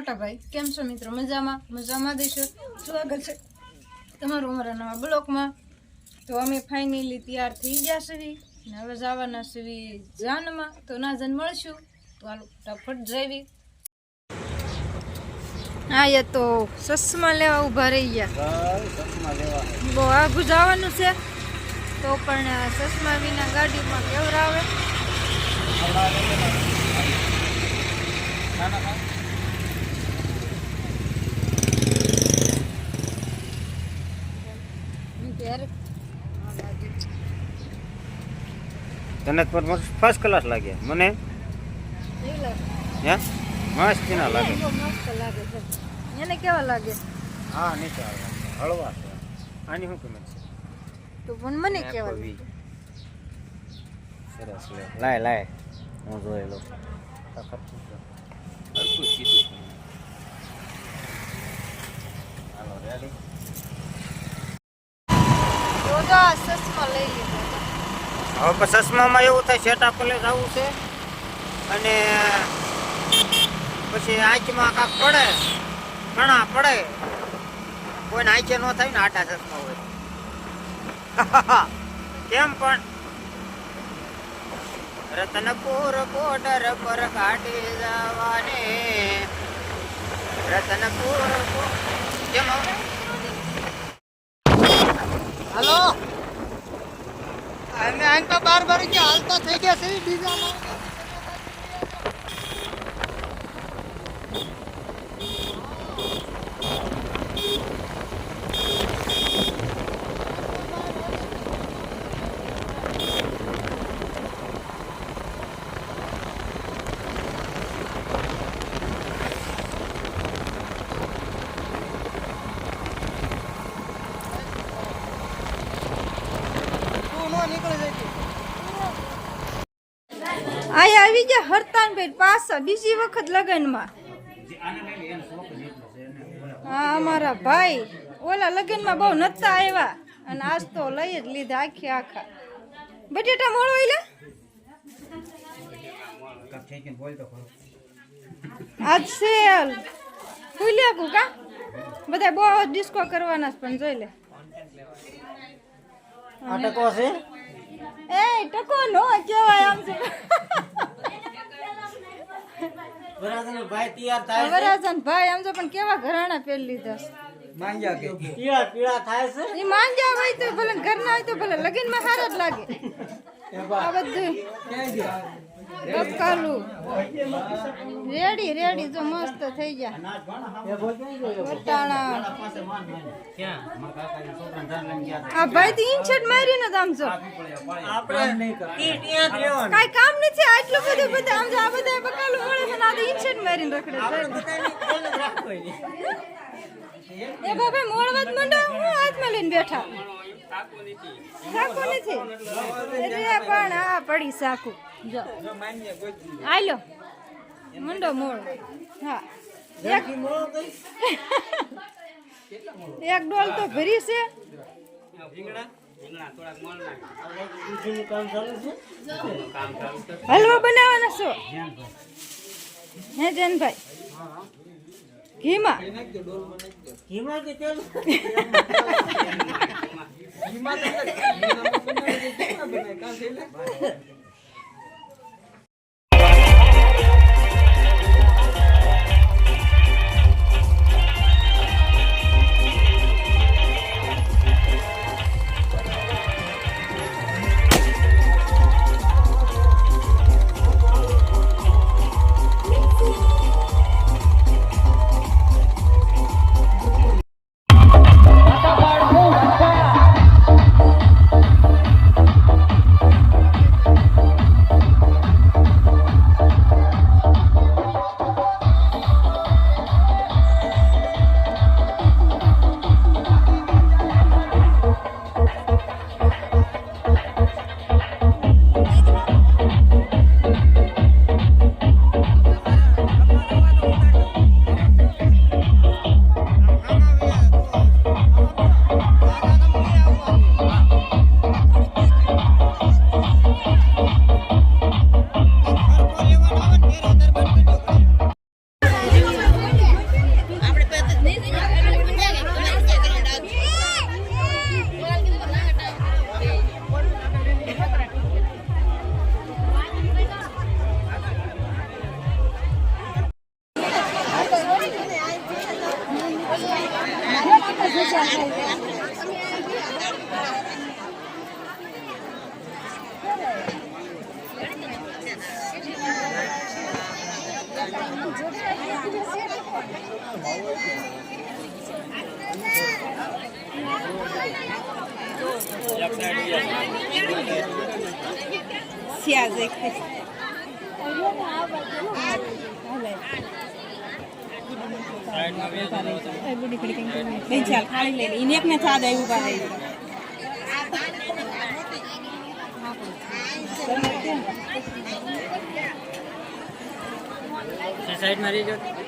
મોટા ભાઈ. કેમ છો મિત્રો? મજામાં? મજામાં દેશો સ્વાગત છે? તમારું અમારા નવા બ્લોકમાં. તો અમે ફાઇનલી તૈયાર થઈ ગયા છીએ. ને હવે જવાના છીએ જાનમાં. તો ના જન મળશું. તો હાલો ફટાફટ જઈવી હા એ તો ચશ્મા લેવા ઊભા રહી ગયા. બહુ આઘું જવાનું છે. તો પણ ચશ્મા વિના ગાડીમાં કેવરાવે? તને તો ફર્સ્ટ ક્લાસ લાગે. મને? હે? મસ્ત ના લાગે? મસ્ત લાગે છે. એને કેવા લાગે? હા નીચે હળવા છે. આની શું કિંમત છે? તો પણ મને કેવા લાગે? સરસ લે. લાય લાય. હું જોઈ લો છે. સીધું હાલો રેડી તો લઈ હવે પછી ચશ્મામાં એવું થાય સેટા કોલેજ આવું છે. અને પછી આંખમાં કાંક પડે, ઘણા પડે. કોઈને આંખે ન થાય ને આટા ચશ્મા હોય. કેમ પણ? રતનપુર બોર્ડર પર કાઢી જવાને. રતનપુર કેમ આવે? હાલો. અને આમ તો બાર બાર કે હાલતા થઈ ગયા છે બીજા આયા આવી ગયા હરતાન ભાઈ પાછા, બીજી વખત લગ્નમાં. હા, અમારા ભાઈ, ઓલા લગ્નમાં બહુ નતા આવ્યા અને આજ તો લઈ જ લીધા આખી આખા. બટેટા મળો લે આજ સેલ ખુલ્યા કુકા બધા બહુ ડિસ્કો કરવાના પણ જોઈ લે. આટકો છે? એ ટકો નો કહેવાય આમ છે ભાઈ તૈયાર થાય વરાજન ભાઈ આમ તો પણ કેવા ઘરાણા પહેરી લીધા માંગ્યા કે? પીળા પીળા થાય છે? ઈ માંગ્યા હોય તો ભલે ઘરના હોય તો ભલે લગનમાં સારા જ લાગે. આ બધું. બકાલું રેડી રેડી જો મસ્ત થઈ ગયા. વટાણા. આ ભાઈ તો ઇન્છટ મારીને આમ જો. કઈ કામ નથી આટલું બધું બધું આમ જો આ બધા બકાલું મળે છે આ તો ઇન્છટ મારીને રખડે છે. એ બાબા મોડવા જ મંડો હું હાથમાં લઈને બેઠા. સાકુ નથી એટલે પણ આ પડી સાકુ જો. આલો મંડો મોડ હા. એક એક ડોલ તો ભરી છે. હલવો બનાવવાનો છો હે જનભાઈ. ઘીમાં. Lima talaga. Hindi naman po namin dito. Sabi na ikaw sila. Quiero tener સ્યાજ એક બેન લઈને એને એકને થાદ આવ્યું પાસે સાઈડમાં રહીજો.